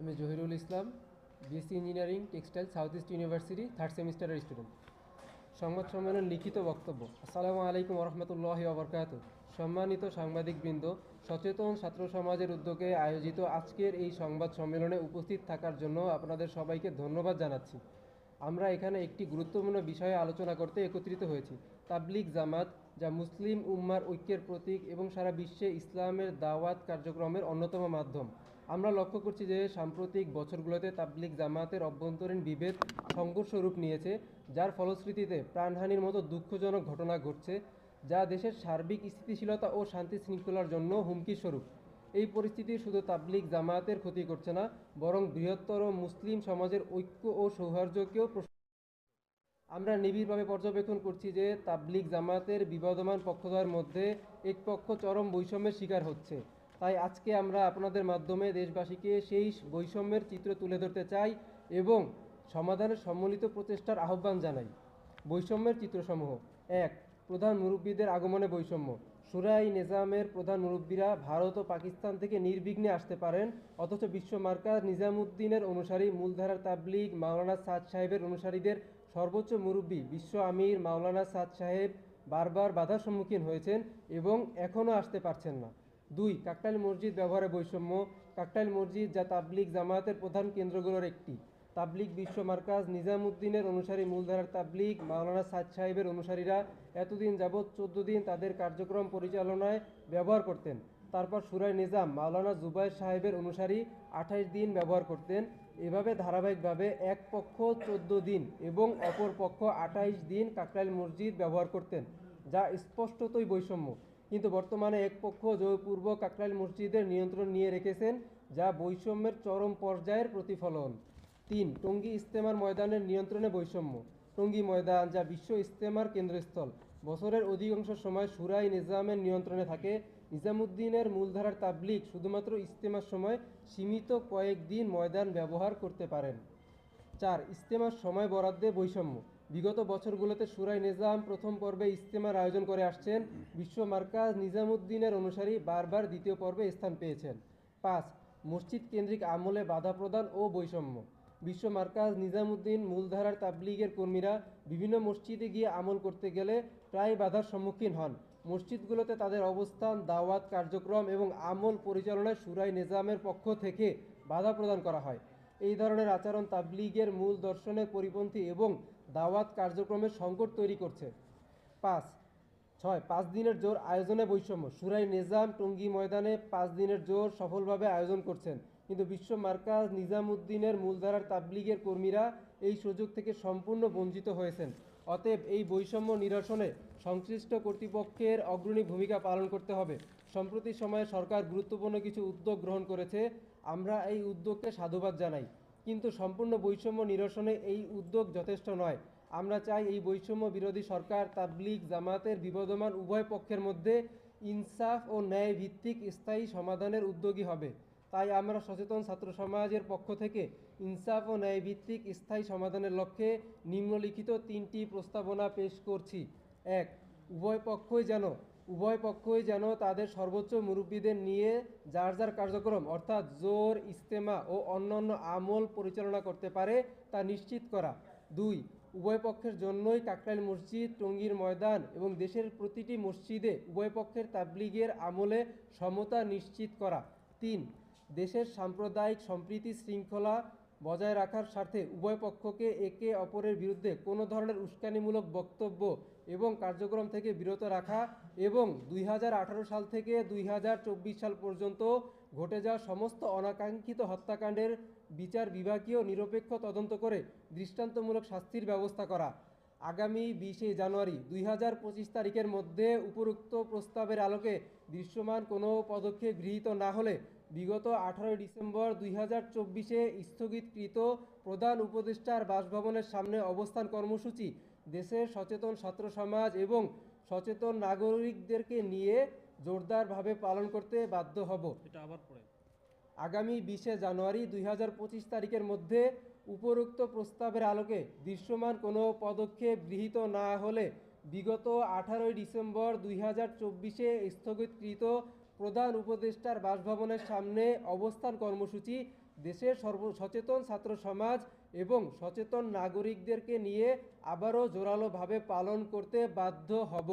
আমি Zahirul Islam BSc engineering textile South East University third সেমিস্টারের student সংবাদ সম্মেলন লিখিত বক্তব্য। আসসালামু আলাইকুম রহমতুল্লাহ আবরকাত সম্মানিত সাংবাদিকবৃন্দ, সচেতন ছাত্র সমাজের উদ্যোগে আয়োজিত আজকের এই সংবাদ সম্মেলনে উপস্থিত থাকার জন্য আপনাদের সবাইকে ধন্যবাদ জানাচ্ছি। আমরা এখানে একটি গুরুত্বপূর্ণ বিষয়ে আলোচনা করতে একত্রিত হয়েছি। তাবলিগ জামাত, যা মুসলিম উম্মার ঐক্যের প্রতীক এবং সারা বিশ্বে ইসলামের দাওয়াত কার্যক্রমের অন্যতম মাধ্যম। আমরা লক্ষ্য করছি যে সাম্প্রতিক বছরগুলোতে তাবলিগ জামাতের অভ্যন্তরীণ বিভেদ সংঘর্ষ রূপ নিয়েছে, যার ফলশ্রুতিতে প্রাণহানির মতো দুঃখজনক ঘটনা ঘটছে, যা দেশের সার্বিক স্থিতিশীলতা ও শান্তি শৃঙ্খলার জন্য হুমকি স্বরূপ এই পরিস্থিতি শুধু তাবলিগ জামায়াতের ক্ষতি করছে না, বরং বৃহত্তর মুসলিম সমাজের ঐক্য ও সৌহার্দ্যকেও আমরা নিবিড়ভাবে পর্যবেক্ষণ করছি যে তাবলিগ জামাতের বিবাদমান পক্ষদ্বয়ের মধ্যে এক পক্ষ চরম বৈষম্যের শিকার হচ্ছে। তাই আজকে আমরা আপনাদের মাধ্যমে দেশবাসীকে সেই বৈষম্যের চিত্র তুলে ধরতে চাই এবং সমাধানের সম্মিলিত প্রচেষ্টার আহ্বান জানাই। বৈষম্যের চিত্রসমূহ। এক, প্রধান মুরব্বীদের আগমনে বৈষম্য। সুরাই নিজামের প্রধান মুরব্বীরা ভারত ও পাকিস্তান থেকে নির্বিঘ্নে আসতে পারেন, অথচ বিশ্ব মার্কাজ নিজামুদ্দিনের অনুসারী মূলধারার তাবলিগ মাওলানা সাদ সাহেবের অনুসারীদের সর্বোচ্চ মুরব্বী বিশ্ব আমির মাওলানা সাদ সাহেব বারবার বাধার সম্মুখীন হয়েছেন এবং এখনও আসতে পারছেন না। দুই কাকটাইল মসজিদ ব্যবহারে বৈষম্য। কাকটাইল মসজিদ যা তাবলিগ জামায়াতের প্রধান কেন্দ্রগুলোর একটি। তাবলিগ বিশ্ব মার্কাজ নিজামুদ্দিনের অনুসারী মূলধারার তাবলিগ, মাওলানা সাদ সাহেবের অনুসারীরা এতদিন যাবৎ চোদ্দ দিন তাদের কার্যক্রম পরিচালনায় ব্যবহার করতেন। তারপর সুরাই নিজাম, মাওলানা জুবাইর সাহেবের অনুসারী আঠাইশ দিন ব্যবহার করতেন। এভাবে ধারাবাহিকভাবে এক পক্ষ চোদ্দ দিন এবং অপর পক্ষ আঠাইশ দিন কাকরাইল মসজিদ ব্যবহার করতেন, যা স্পষ্টতই বৈষম্য। কিন্তু বর্তমানে এক পক্ষ জয়পূর্ব কাকরাইল মসজিদের নিয়ন্ত্রণ নিয়ে রেখেছেন, যা বৈষম্যের চরম পর্যায়ের প্রতিফলন। তিন, টঙ্গী ইস্তেমার ময়দানের নিয়ন্ত্রণে বৈষম্য। টঙ্গী ময়দান, যা বিশ্ব ইস্তেমার কেন্দ্রস্থল, বছরের অধিকাংশ সময় সুরাই নিজামের নিয়ন্ত্রণে থাকে। নিজামুদ্দিনের মূলধারার তাবলিগ শুধুমাত্র ইস্তেমার সময় সীমিত কয়েকদিন ময়দান ব্যবহার করতে পারেন। চার, ইস্তেমার সময় বরাদ্দে বৈষম্য। বিগত বছরগুলোতে সুরাই নিজাম প্রথম পর্বে ইস্তেমার আয়োজন করে আসছেন। বিশ্ব মার্কাজ নিজামুদ্দিনের অনুসারী বারবার দ্বিতীয় পর্বে স্থান পেয়েছেন। পাঁচ, মসজিদ কেন্দ্রিক আমলে বাধা প্রদান ও বৈষম্য। বিশ্ব মার্কাজ নিজামুদ্দিন মূলধারার তাবলিগের কর্মীরা বিভিন্ন মসজিদে গিয়ে আমল করতে গেলে প্রায় বাধার সম্মুখীন হন। মসজিদগুলোতে তাদের অবস্থান, দাওয়াত, কার্যক্রম এবং আমল পরিচালনায় সুরাই নিজামের পক্ষ থেকে বাধা প্রদান করা হয়। এই ধরনের আচরণ তাবলিগের মূল দর্শনের পরিপন্থী এবং দাওয়াত কার্যক্রমের সংকট তৈরি করছে। পাঁচ, ছয়, পাঁচ দিনের জোর আয়োজনে বৈষম্য। সুরাই নিজাম টঙ্গী ময়দানে পাঁচ দিনের জোর সফলভাবে আয়োজন করছেন। কিন্তু বিশ্ব মার্কাজ নিজামুদ্দিনের মূলধারার তাবলিগের কর্মীরা এই সুযোগ থেকে সম্পূর্ণ বঞ্চিত হয়েছেন। অতএব এই বৈষম্য নিরসনে সংশ্লিষ্ট কর্তৃপক্ষের অগ্রণী ভূমিকা পালন করতে হবে। সম্প্রতি সময়ে সরকার গুরুত্বপূর্ণ কিছু উদ্যোগ গ্রহণ করেছে। আমরা এই উদ্যোগকে সাধুবাদ জানাই। কিন্তু সম্পূর্ণ বৈষম্য নিরসনে এই উদ্যোগ যথেষ্ট নয়। আমরা চাই এই বৈষম্য বিরোধী সরকার, তাবলিগ জামাতের বিবদমান উভয় পক্ষের মধ্যে ইনসাফ ও ন্যায় ভিত্তিক স্থায়ী সমাধানের উদ্যোগী হবে। তাই আমরা সচেতন ছাত্র সমাজের পক্ষ থেকে ইনসাফ ও ন্যায় ভিত্তিক স্থায়ী সমাধানের লক্ষ্যে নিম্নলিখিত তিনটি প্রস্তাবনা পেশ করছি। এক, উভয় পক্ষই যেন উভয় পক্ষই যেন তাদের সর্বোচ্চ মুরব্বীদের নিয়ে যার যার কার্যক্রম, অর্থাৎ জোর ইস্তেমা ও অন্যান্য আমল পরিচালনা করতে পারে তা নিশ্চিত করা। দুই, উভয় পক্ষের জন্যই কাকরাইল মসজিদ, টঙ্গীর ময়দান এবং দেশের প্রতিটি মসজিদে উভয় পক্ষের তাবলিগের আমলে সমতা নিশ্চিত করা। তিন, দেশের সাম্প্রদায়িক সম্প্রীতি শৃঙ্খলা বজায় রাখার স্বার্থে উভয় পক্ষকে একে অপরের বিরুদ্ধে কোনো ধরনের উস্কানিমূলক বক্তব্য এবং কার্যক্রম থেকে বিরত রাখা এবং দুই হাজার আঠারো সাল থেকে দুই হাজার চব্বিশ সাল পর্যন্ত ঘটে যাওয়া সমস্ত অনাকাঙ্ক্ষিত হত্যাকাণ্ডের বিচার বিভাগীয় নিরপেক্ষ তদন্ত করে দৃষ্টান্তমূলক শাস্তির ব্যবস্থা করা। আগামী বিশে জানুয়ারি দুই হাজার পঁচিশ তারিখের মধ্যে উপরোক্ত প্রস্তাবের আলোকে দৃশ্যমান কোনো পদক্ষেপ গৃহীত না হলে বিগত আঠারোই ডিসেম্বর দুই হাজার চব্বিশে স্থগিতকৃত প্রধান উপদেষ্টার বাসভবনের সামনে অবস্থান কর্মসূচি। দেশের সচেতন ছাত্র সমাজ এবং সচেতন নাগরিকদেরকে নিয়ে জোরদারভাবে পালন করতে বাধ্য হব। এটা আবার পড়ে আগামী বিশে জানুয়ারি দুই হাজার পঁচিশ তারিখের মধ্যে উপরোক্ত প্রস্তাবের আলোকে দৃশ্যমান কোনো পদক্ষেপ গৃহীত না হলে বিগত আঠারোই ডিসেম্বর দুই হাজার চব্বিশে স্থগিতকৃত প্রধান উপদেষ্টার বাসভবনের সামনে অবস্থান কর্মসূচি দেশের সর্ব সচেতন ছাত্র সমাজ এবং সচেতন নাগরিকদেরকে নিয়ে আবারও জোরালোভাবে পালন করতে বাধ্য হব।